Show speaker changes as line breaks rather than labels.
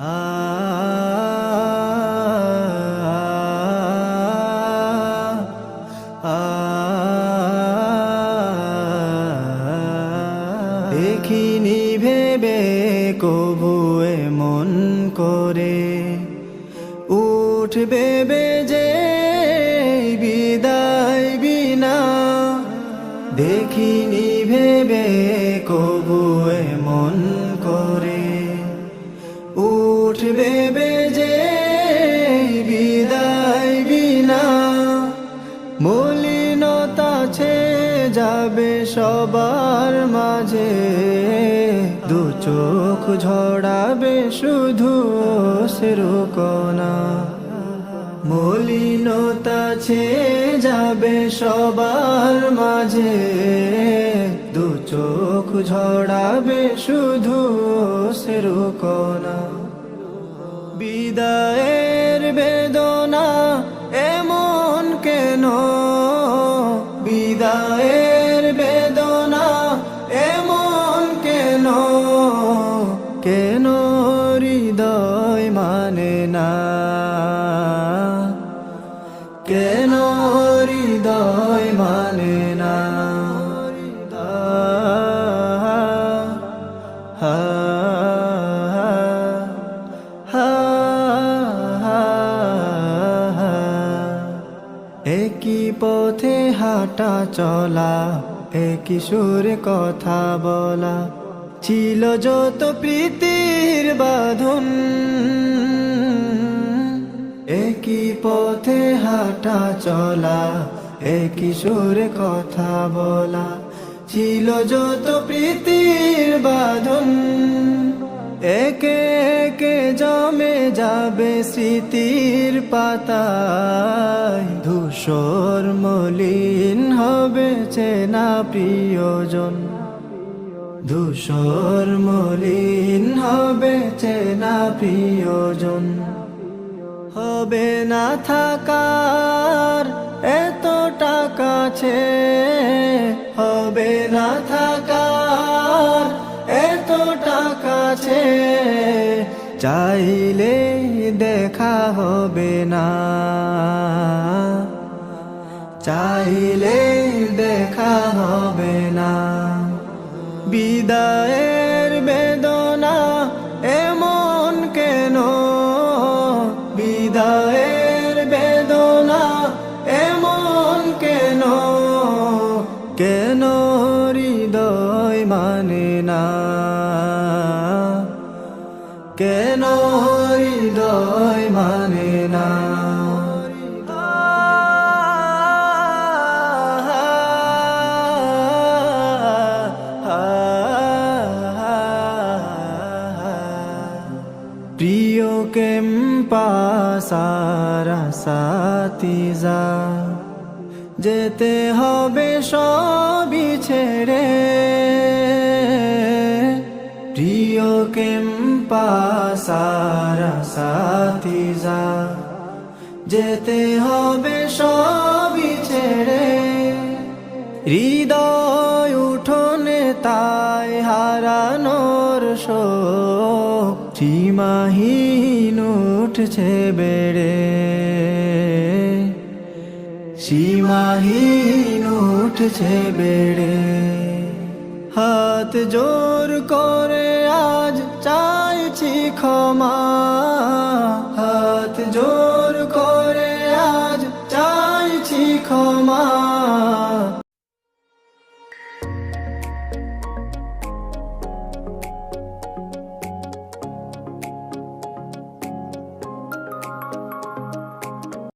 দেখিনি ভেবে কবু মন করে উঠবে যে বিদায় বিনা। দেখিনি ভেবে কবু মন করে যাবে সবার মাঝে। দু চোখ ঝড়াবে শুধু সেরকনা মলিনতা ছে যাবে সবার মাঝে। দু চোখ ঝড়াবে শুধু সেরকনা বিদায়ের বেদনা কেন হৃদয় মানে না? কেন হৃদয় মানে না? একই পথে হাঁটা চলা, একই সুরে কথা বলা ছিল যত প্রীতির বাঁধন, একই পথে হাঁটা চলা, একই সুরে কথা বলা, ছিল যত প্রীতির বাঁধন, একে একে জমে যাবে স্মৃতির পাতায়। ধূসর মলিন হবে চেনা প্রিয়জন। ধূসর মলিন হবে চেনা প্রিয়জন। হবে না থাকার এত টাকা ছে হবে না থাকার এত টাকা ছে চাইলে দেখা হবে না। চাইলে বিদায়ের বেদনা এমন কেন? বিদায়ের বেদনা এমন কেন? কেন হৃদয় মানে না? কেন হৃদয় মানে না? প্রিয় কেম্পা সারা সাতিজা যেতে হবে সবই ছেড়ে প্রিয় কেম্পা সারা সাতিজা যেতে হবে সবই ছেড়ে হৃদয় উঠোনে তাই হারানোর শোক সীমাহীন উঠছে বেড়ে। সীমাহীন উঠছে বেড়ে। হাত জোর করে আজ চাইছি ক্ষমা। হাত জোর করে আজ চাইছি ক্ষমা।